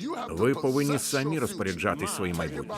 You Ви повинні самі розпоряджатись своїм майбутнім.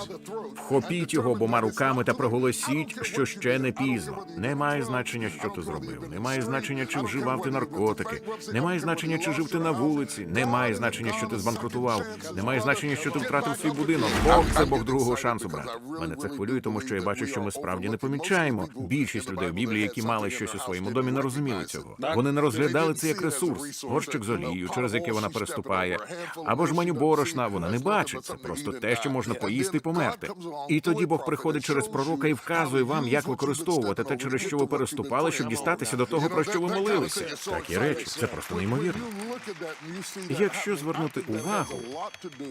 Вхопіть його обома руками та проголосіть, що ще не пізно. Немає значення, що ти зробив. Немає значення, чи вживав ти наркотики. Немає значення, чи жив ти на вулиці. Немає значення, що ти збанкрутував. Немає значення, що ти втратив свій будинок. Бог це Бог другого шансу, брат. Мене це хвилює, тому що я бачу, що ми справді не помічаємо. Більшість людей в Біблії, які мали щось у своєму домі, не розуміли цього. Вони не розглядали це як ресурс, горщик з олією, через яке вона переступає, або ж меню борошна. Вона не бачить. Це просто те, що можна поїсти і померти. І тоді Бог приходить через пророка і вказує вам, як використовувати те, через що ви переступали, щоб дістатися до того, про що ви молилися. Такі речі, це просто неймовірно. Якщо звернути увагу,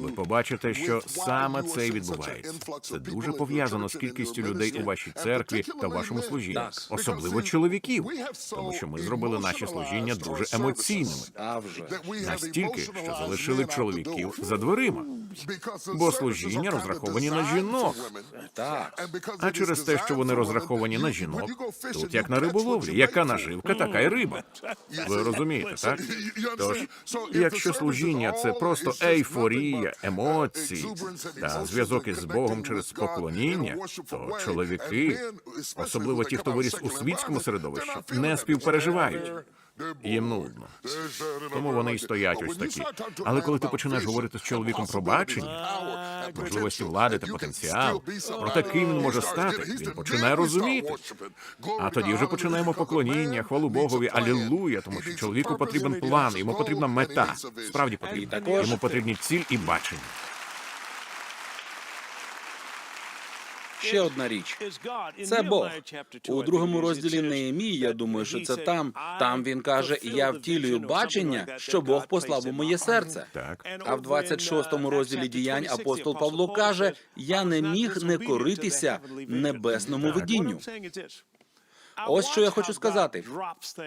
ви побачите, що саме це і відбувається. Це дуже пов'язано з кількістю людей у вашій церкві та вашому служінні, особливо чоловіків, тому що ми зробили наші служіння дуже емоційними. Настільки, що залишили чоловіків за дверима, бо служіння розраховані на жінок. Так. А через те, що вони розраховані на жінок, тут як на риболовлі, яка наживка, така й риба. Ви розумієте, так? Тож, якщо служіння це просто ейфорія, емоції та зв'язок із Богом через поклоніння, то чоловіки, особливо ті, хто виріс у світському середовищі, не співпереживають. Їм нудно. Тому вони і стоять ось такі. Але коли ти починаєш говорити з чоловіком про бачення, можливості влади та потенціал, про те, ким він може стати, він починає розуміти. А тоді вже починаємо поклоніння, хвалу Богові, алілуя, тому що чоловіку потрібен план, йому потрібна мета. Справді потрібна. Йому потрібні ціль і бачення. Ще одна річ. Це Бог. У другому розділі Неємії, я думаю, що це там. Там він каже: Я втілюю бачення, що Бог послав у моє серце. Так. А в 26 розділі діянь апостол Павло каже: Я не міг не коритися небесному видінню. Ось що я хочу сказати.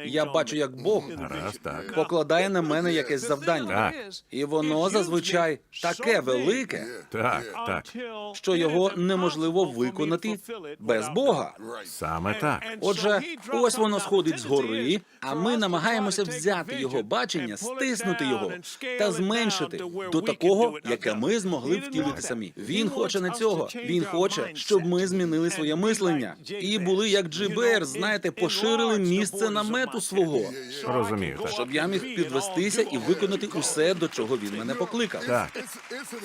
Я бачу, як Бог Гаразд, так. покладає на мене якесь завдання, Так. і воно зазвичай таке велике, Так, так. що його неможливо виконати без Бога. Саме так. Отже, ось воно сходить згори, а ми намагаємося взяти його бачення, стиснути його та зменшити до такого, яке ми змогли втілити самі. Він хоче не цього. Він хоче, щоб ми змінили своє мислення і були як Джибер, знаєте, поширили місце намету свого, Розумію, так. щоб я міг підвестися і виконати усе, до чого він мене покликав. Так,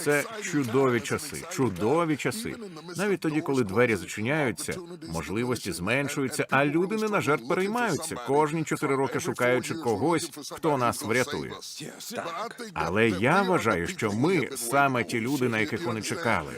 це чудові часи, чудові часи. Навіть тоді, коли двері зачиняються, можливості зменшуються, а люди не на жарт переймаються. Кожні чотири роки шукаючи когось, хто нас врятує. Але я вважаю, що ми саме ті люди, на яких вони чекали.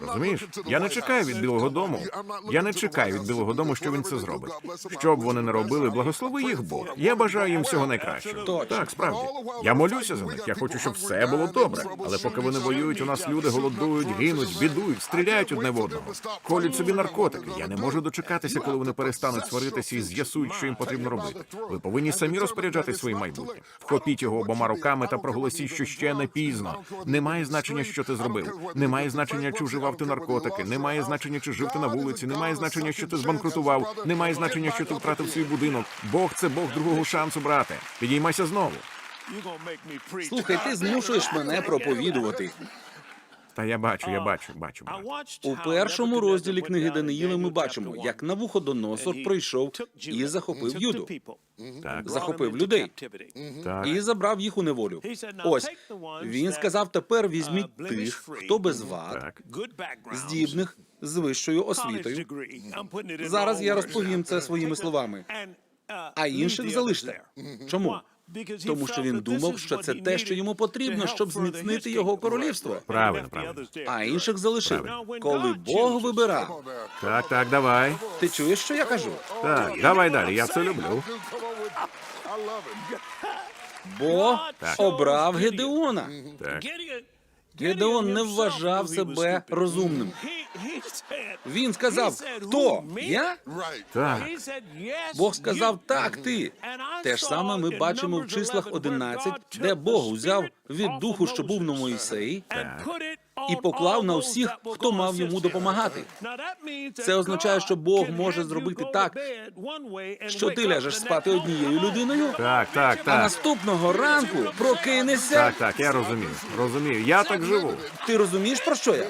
Розумієш? Я не чекаю від Білого Дому. Я не чекаю від Білого Дому, що він це зробить. Що б вони не робили, благослови їх Бог. Я бажаю їм всього найкращого. Так, справді. Я молюся за них. Я хочу, щоб все було добре. Але поки вони воюють, у нас люди голодують, гинуть, бідують, стріляють одне в одного, колють собі наркотики. Я не можу дочекатися, коли вони перестануть сваритися і з'ясують, що їм потрібно робити. Ви повинні самі розпоряджати своїм майбутнім. Вхопіть його обома руками та проголосіть, що ще не пізно. Немає значення, що ти зробив. Немає значення, чи вживав ти наркотики. Немає значення, чи жив ти на вулиці. Немає значення, що ти збанкрутував. Немає значення, що ти втратив свій будинок. Бог це Бог другого шансу, брате. Підіймайся знову. Слухай, ти змушуєш мене проповідувати. Та я бачу, я бачу, бачу. У першому розділі книги Даниїла ми бачимо, як Навуходоносор прийшов і захопив Юду, Так, захопив людей так. і забрав їх у неволю. Ось він сказав: тепер візьміть тих, хто без вад, Так. здібних з вищою освітою. Зараз я розповім це своїми словами. А інших залиште. Чому? Тому що він думав, що це те, що йому потрібно, щоб зміцнити його королівство. Правильно, правильно. А інших залишив. Коли Бог вибирав, Так, так, давай. ти чуєш, що я кажу? Так, давай далі. Я це люблю. Бог обрав Гедеона. Так. Гедеон не вважав себе розумним. Він сказав: Хто? Я? Так. Бог сказав, так, ти. Те ж саме ми бачимо в числах 11, де Бог взяв від духу, що був на Моїсеї, і поклав на всіх, хто мав йому допомагати. Це означає, що Бог може зробити так, що ти ляжеш спати однією людиною, Так, так, а так. наступного ранку прокинешся. Так, так, я розумію. Розумію. Я так живу. Ти розумієш про що я?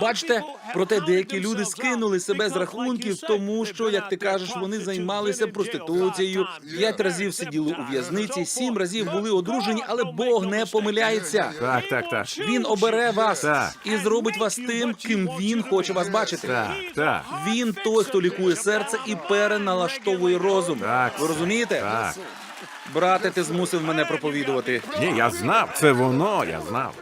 Бачите, проте деякі люди скинули себе з рахунків, тому що, як ти кажеш, вони займалися проституцією, п'ять разів сиділи у в'язниці, сім разів були одружені, але Бог не помиляється. Так, так, так. Він обере вас Так. і зробить вас тим, ким він хоче вас бачити. Так, так. Він той, хто лікує серце і переналаштовує розум. Так. Ви розумієте? Так. Брате, ти змусив мене проповідувати. Ні, я знав. Це воно, я знав.